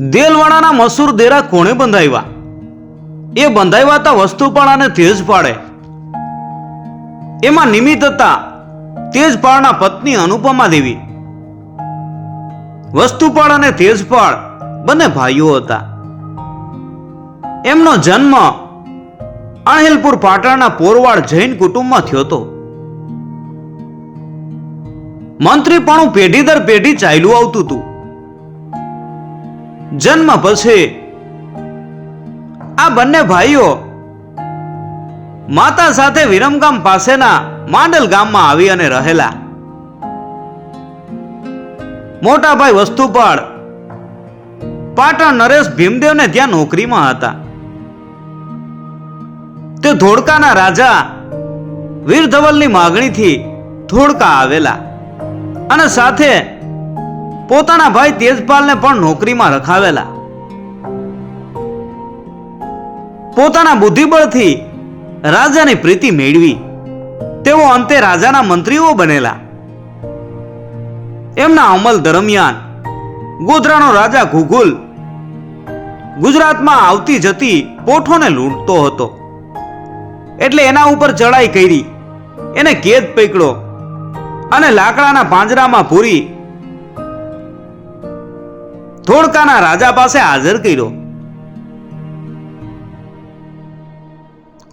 દેલવાડાના મસૂર દેરા કોણે બંધાવ્યા? એ બંધાવ્યા હતા વસ્તુપાળાને તેજપાળે એમાં નિમિત્ત હતા તેજપાળના પત્ની અનુપમા દેવી. વસ્તુપાળ અને તેજપાળ બંને ભાઈઓ હતા. એમનો જન્મ અણહિલપુર પાટણના પોરવાડ જૈન કુટુંબમાં થયો હતો. મંત્રીપણું પેઢી દર પેઢી ચાલ્યું આવતું હતું. જન્મ પછી આ બંને ભાઈઓ માતા સાથે વિરમગામ પાસેના માંડલ ગામમાં આવી અને રહેલા. મોટા ભાઈ વસ્તુપાળ, પાટણ નરેશ ભીમદેવને ત્યાં નોકરીમાં હતા. તે ધોળકાના રાજા વીર ધવલની માગણીથી ધોળકા આવેલા અને સાથે પોતાના ભાઈ તેજપાલને પણ નોકરીમાં રખાવેલા. પોતાના બુદ્ધિબળથી રાજાની પ્રીતિ મેળવી. તેઓ અંતે રાજાના મંત્રીઓ બનેલા. એમના અમલ દરમિયાન ગોધરાનો રાજા ઘુઘુલ ગુજરાતમાં આવતી જતી પોઠોને લૂંટતો હતો. એટલે એના ઉપર ચડાઈ કરી, એને કેદ પકડ્યો અને લાકડાના પાંજરામાં પૂરી ધોળકાના રાજા પાસે હાજર કર્યો.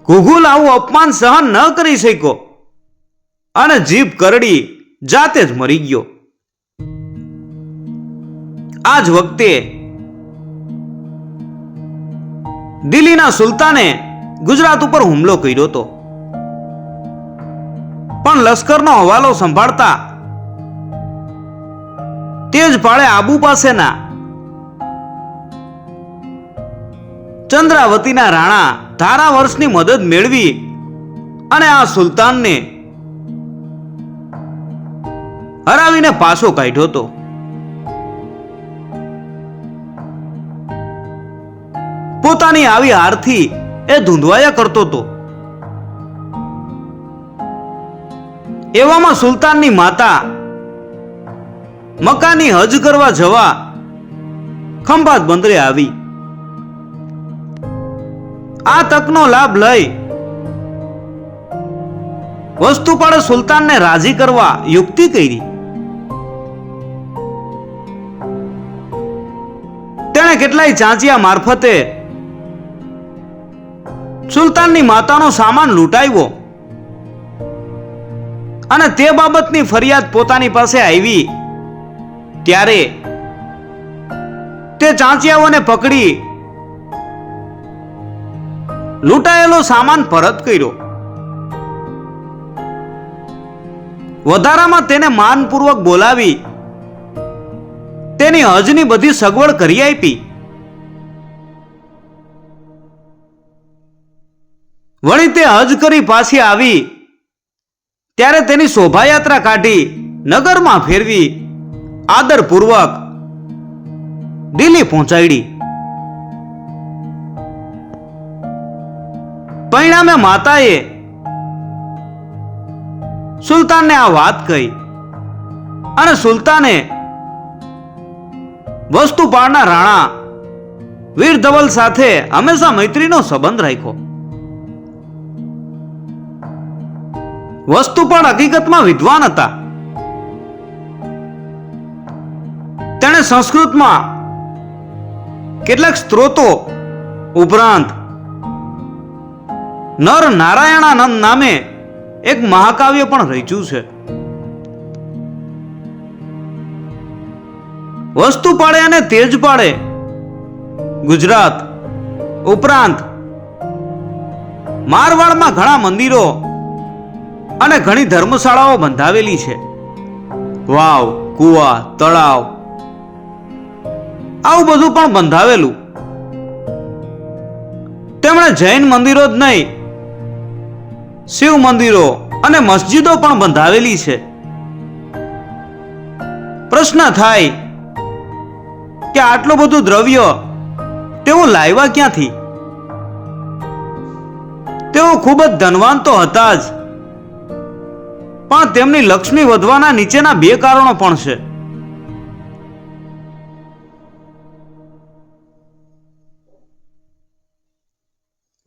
ઘુઘુલ આવું અપમાન સહન ન કરી શક્યો અને જીભ કરડી જાતે જ મરી ગયો. આ જ વખતે દિલ્હીના સુલતાને ગુજરાત ઉપર હુમલો કર્યો હતો. પણ લશ્કરનો હવાલો સંભાળતા તેજ પાળે આબુ પાસેના ચંદ્રાવતીના રાણા ધારા વર્ષની મદદ મેળવી અને આ સુલતાનને હરાવીને પાછો કાઢ્યો હતો. પોતાની આવી હારથી એ ધૂંધવાયા કરતો હતો. એવામાં સુલતાનની માતા મકાની હજ કરવા જવા ખંભાત બંદરે આવી. આ તકનો લાભ લઈ વસ્તુપાળે સુલતાનને રાજી કરવા યુક્તિ કરી. તેણે કેટલાય ચાંચિયા મારફતે સુલતાનની માતાનો સામાન લૂંટાવ્યો અને તે બાબતની ફરિયાદ પોતાની પાસે આવી. ત્યારે તે ચાંચિયાઓને પકડી લૂંટાયેલો સામાન પરત કર્યો. વધારામાં તેને માનપૂર્વક બોલાવી તેની હજની બધી સગવડ કરી આપી. વળી તે હજ કરી પાછી આવી, ત્યારે તેની શોભાયાત્રા કાઢી નગરમાં ફેરવી આદરપૂર્વક દિલ્હી પહોંચાડી. પરિણામે માતાએ. સુલતાનને આ વાત કહી. અને સુલતાને વસ્તુપાળના રાણા વીર ધવલ સાથે હંમેશા મૈત્રીનો સંબંધ રાખ્યો. વસ્તુપાળ હકીકતમાં વિદ્વાન હતા. તેણે સંસ્કૃતમાં કેટલાક સ્ત્રોતો ઉપરાંત નર નારાયણાનંદ નામે એક મહાકાવ્ય પણ રચ્યું છે. વસ્તુ પાડે અને તેજ પાડે ગુજરાત ઉપરાંત મારવાડમાં ઘણા મંદિરો અને ઘણી ધર્મશાળાઓ બંધાવેલી છે. વાવ, કુવા, તળાવ આવું બધું પણ બંધાવેલું. તેમણે જૈન મંદિરો જ નહીં શિવ મંદિરો અને મસ્જિદો પણ બંધાવેલી છે. પ્રશ્ન થાય કે આટલું બધું દ્રવ્ય તેઓ લાવ્યા ક્યાંથી? તેઓ ખૂબ જ ધનવાન તો હતા જ, પણ તેમની લક્ષ્મી વધવાના નીચેના બે કારણો પણ છે.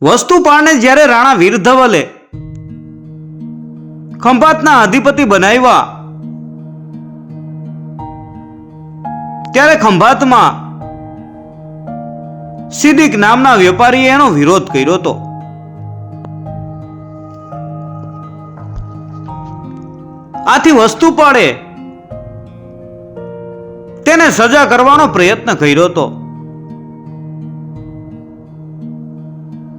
વસ્તુપાળને જ્યારે રાણા વીરધવલે ખંભાતના અધિપતિ બનાવ્યા. ત્યારે ખંભાતમાં સિદ્દીક નામના વેપારીએ એનો વિરોધ કર્યો હતો. આથી વસ્તુ પાડે તેને સજા કરવાનો પ્રયત્ન કર્યો હતો.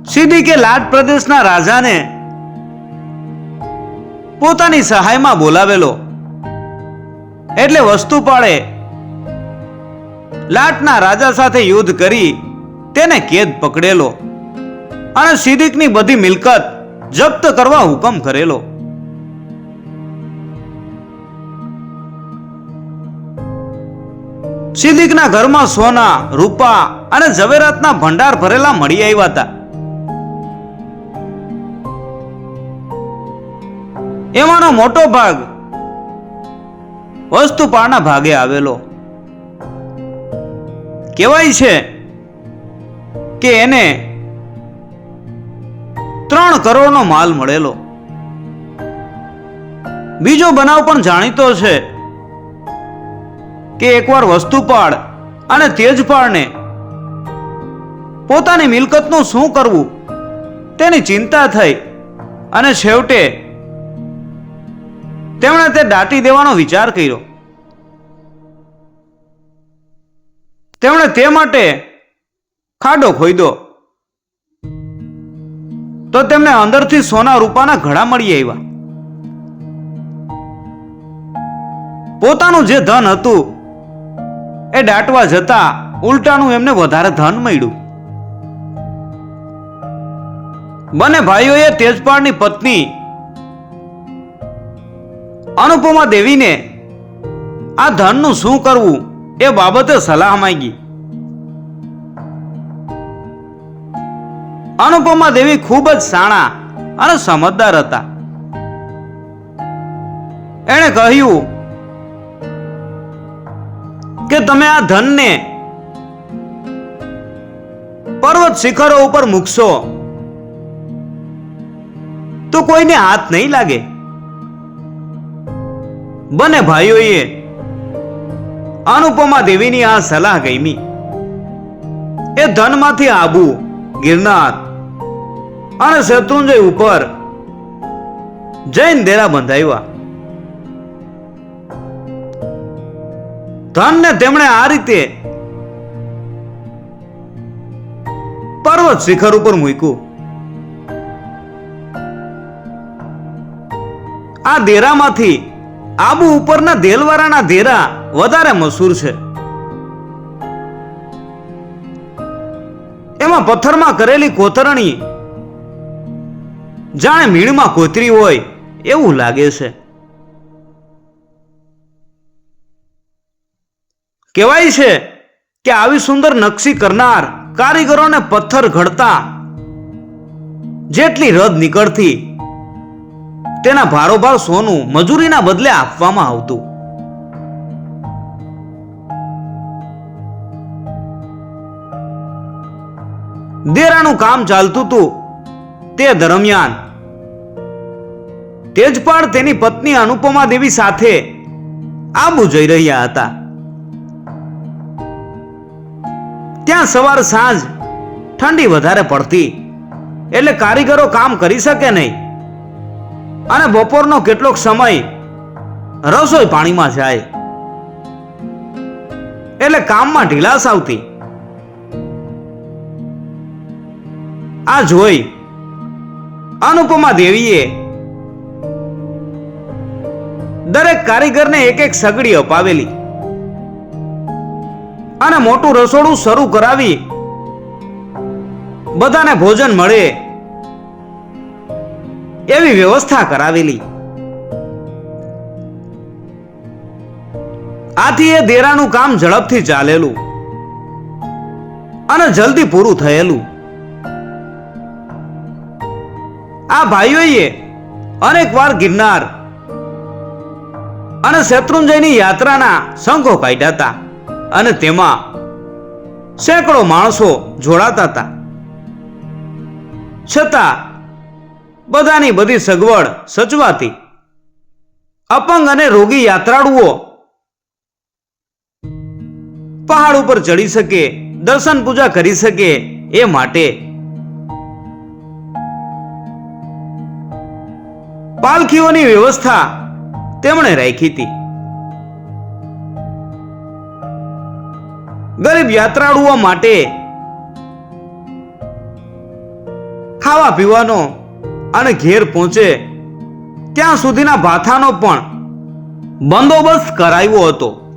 સિદ્દીકે લાટ પ્રદેશના રાજાને પોતાની સહાયમાં બોલાવેલો. એટલે વસ્તુ પાડે. લાટના રાજા સાથે યુદ્ધ કરી તેને કેદ પકડેલો. અને સિદ્દીકની બધી મિલકત જપ્ત કરવા હુકમ કરેલો. સિદ્દીકના ઘરમાં સોના, રૂપા અને ઝવેરાતના ભંડાર ભરેલા મળી આવ્યા હતા. એમાંનો મોટો ભાગ. વસ્તુપાળના ભાગે આવેલો. કહેવાય છે કે એને ત્રણ કરોડનો માલ મળેલો. બીજો બનાવ પણ જાણીતો છે કે એકવાર વસ્તુપાળ અને તેજપાળને પોતાની મિલકતનું શું કરવું તેની ચિંતા થઈ અને છેવટે તેમણે તે દાટી દેવાનો વિચાર કર્યો. તેમણે તે માટે ખાડો ખોઈદો તો તેમને અંદરથી સોના રૂપાના ઘડા મળી આવ્યા. પોતાનું જે ધન હતું, એ દાટવા જતા ઉલટાનું એમને વધારે ધન મળ્યું. બંને ભાઈઓએ તેજપાળની પત્ની અનુપમા દેવીને આ ધનનું શું કરવું એ બાબતે સલાહ માંગી. અનુપમા દેવી ખૂબ જ સાણા અને સમજદાર હતા. એણે કહ્યું કે તમે આ ધનને પર્વત શિખરો ઉપર મૂકશો. તો કોઈને હાથ નહીં લાગે. બંને ભાઈઓએ અનુપમા દેવીની આ સલાહ ગમી. એ ધનમાંથી આબુ, ગિરનાર અને શત્રુંજય ઉપર જૈન દેરા બંધાવ્યા ધનને તેમણે આ રીતે પર્વત શિખર ઉપર મૂક્યું. આ દેરામાંથી આબુ ઉપરના દેલવારાના ધેરા વધારે મશહૂર છે. એમાં પથ્થરમાં કરેલી કોતરણી જાણે મીણમાં કોતરી હોય એવું લાગે છે. કહેવાય છે કે આવી સુંદર નકશી કરનાર કારીગરોને પથ્થર ઘડતા જેટલી રદ નીકળતી તેના ભારોભાર સોનું મજૂરીના બદલે આપવામાં આવતું. દેરાનું કામ ચાલતું હતું તે દરમિયાન. તેજપાળ તેની પત્ની અનુપમા દેવી સાથે આબુ જઈ રહ્યા હતા. ત્યાં સવાર સાંજ ઠંડી વધારે પડતી. એટલે કારીગરો કામ કરી શકે નહીં. અને બપોરનો કેટલોક સમય રસોઈ પાણીમાં જાય. એટલે કામમાં ઢીલાસ આવતી. આ જોઈ અનુપમા દેવીએ દરેક કારીગરને એક એક સગડી અપાવેલી. અને મોટું રસોડું શરૂ કરાવી બધાને ભોજન મળે. એવી વ્યવસ્થા કરાવેલી. આથી એ દેરાનું કામ ઝડપથી ચાલેલું અને જલ્દી પૂરું થયેલું. આ ભાઈઓએ અનેક વાર ગિરનાર અને શત્રુંજયની યાત્રાના શંખો કાઢ્યા હતા અને તેમાં સેંકડો માણસો જોડાતા હતા. છતાં બધાની બધી સગવડ સચવાતી. અપંગ અને રોગી યાત્રાળુઓ પહાડ ઉપર ચડી શકે, દર્શન પૂજા કરી શકે એ માટે. પાલખીઓની વ્યવસ્થા તેમણે રાખી હતી. ગરીબ યાત્રાળુઓ માટે ખાવા પીવાનો અને ઘેર પહોંચે ત્યાં સુધીના ભાથાનો પણ બંદોબસ્ત કરાયો હતો.